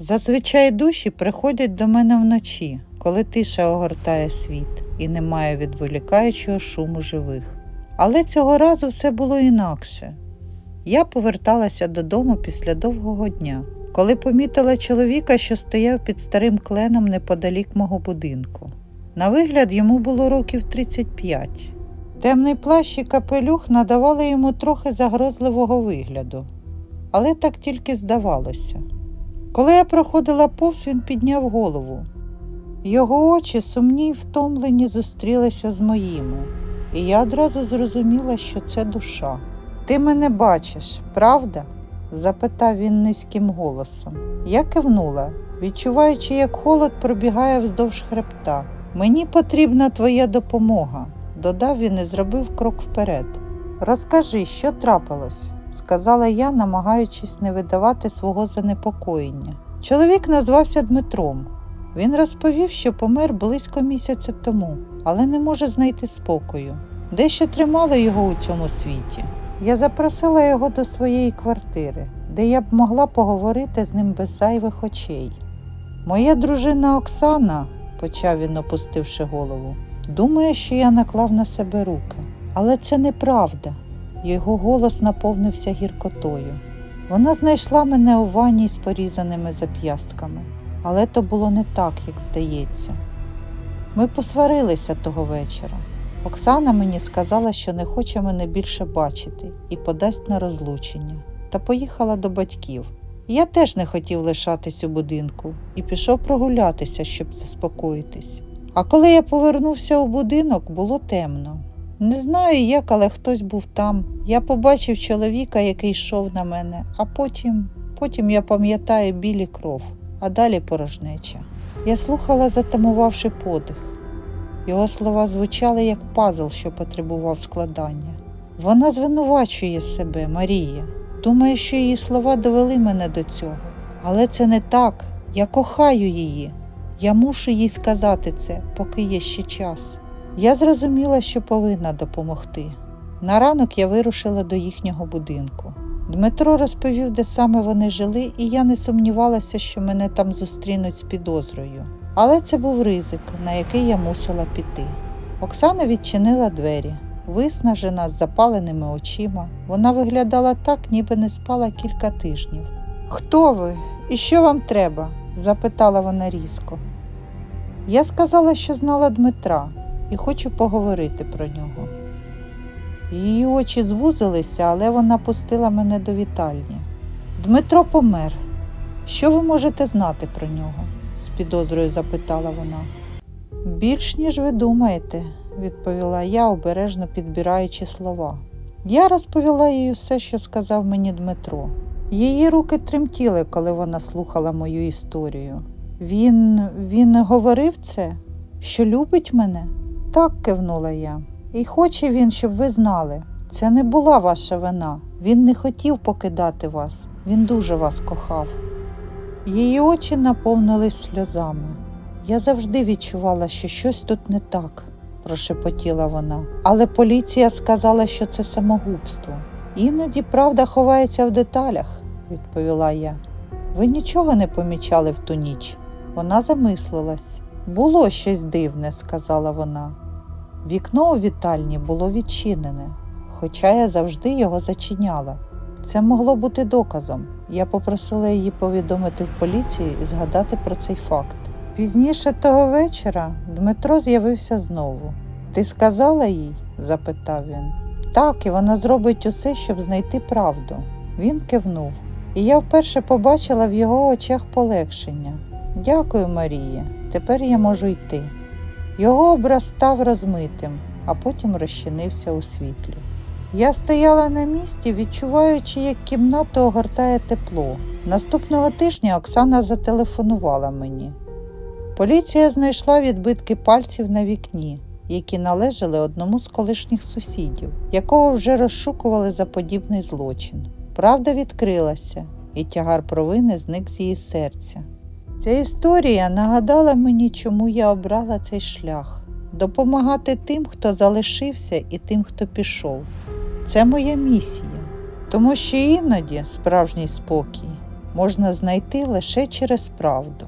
Зазвичай душі приходять до мене вночі, коли тиша огортає світ і немає відволікаючого шуму живих. Але цього разу все було інакше. Я поверталася додому після довгого дня, коли помітила чоловіка, що стояв під старим кленом неподалік мого будинку. На вигляд йому було років 35. Темний плащ і капелюх надавали йому трохи загрозливого вигляду, але так тільки здавалося. Коли я проходила повз, він підняв голову. Його очі сумні й втомлені зустрілися з моїми, і я одразу зрозуміла, що це душа. Ти мене бачиш, правда? запитав він низьким голосом. Я кивнула, відчуваючи, як холод пробігає вздовж хребта. Мені потрібна твоя допомога, додав він і зробив крок вперед. Розкажи, що трапилось, сказала я, намагаючись не видавати свого занепокоєння. Чоловік назвався Дмитром. Він розповів, що помер близько місяця тому, але не може знайти спокою. Дещо тримало його у цьому світі. Я запросила його до своєї квартири, де я б могла поговорити з ним без зайвих очей. Моя дружина Оксана, почав він, опустивши голову, думає, що я наклав на себе руки. Але це неправда. Його голос наповнився гіркотою. Вона знайшла мене у ванні з порізаними зап'ястками, але то було не так, як здається. Ми посварилися того вечора. Оксана мені сказала, що не хоче мене більше бачити і подасть на розлучення, та поїхала до батьків. Я теж не хотів лишатись у будинку і пішов прогулятися, щоб заспокоїтись. А коли я повернувся у будинок, було темно. Не знаю як, але хтось був там. Я побачив чоловіка, який йшов на мене, а потім, потім я пам'ятаю білі кров, а далі порожнеча. Я слухала, затамувавши подих. Його слова звучали як пазл, що потребував складання. Вона звинувачує себе, Марія. Думає, що її слова довели мене до цього. Але це не так. Я кохаю її. Я мушу їй сказати це, поки є ще час. Я зрозуміла, що повинна допомогти. На ранок я вирушила до їхнього будинку. Дмитро розповів, де саме вони жили, і я не сумнівалася, що мене там зустрінуть з підозрою. Але це був ризик, на який я мусила піти. Оксана відчинила двері, виснажена з запаленими очима. Вона виглядала так, ніби не спала кілька тижнів. Хто ви і що вам треба? запитала вона різко. Я сказала, що знала Дмитра і хочу поговорити про нього. Її очі звузилися, але вона пустила мене до вітальні. Дмитро помер. Що ви можете знати про нього? з підозрою запитала вона. Більш ніж ви думаєте, відповіла я, обережно підбираючи слова. Я розповіла їй все, що сказав мені Дмитро. Її руки тремтіли, коли вона слухала мою історію. Він він говорив це, що любить мене? Так, кивнула я. І хоче він, щоб ви знали. Це не була ваша вина. Він не хотів покидати вас. Він дуже вас кохав. Її очі наповнились сльозами. Я завжди відчувала, що щось тут не так, прошепотіла вона. Але поліція сказала, що це самогубство. Іноді правда ховається в деталях, відповіла я. Ви нічого не помічали в ту ніч. Вона замислилась. Було щось дивне, сказала вона. Вікно у вітальні було відчинене, хоча я завжди його зачиняла. Це могло бути доказом. Я попросила її повідомити в поліцію і згадати про цей факт. Пізніше того вечора Дмитро з'явився знову. Ти сказала їй? запитав він. Так, і вона зробить усе, щоб знайти правду. Він кивнув, і я вперше побачила в його очах полегшення. Дякую, Марія. Тепер я можу йти. Його образ став розмитим, а потім розчинився у світлі. Я стояла на місці, відчуваючи, як кімнату огортає тепло. Наступного тижня Оксана зателефонувала мені. Поліція знайшла відбитки пальців на вікні, які належали одному з колишніх сусідів, якого вже розшукували за подібний злочин. Правда відкрилася, і тягар провини зник з її серця. Ця історія нагадала мені, чому я обрала цей шлях допомагати тим, хто залишився, і тим, хто пішов. Це моя місія, тому що іноді справжній спокій можна знайти лише через правду.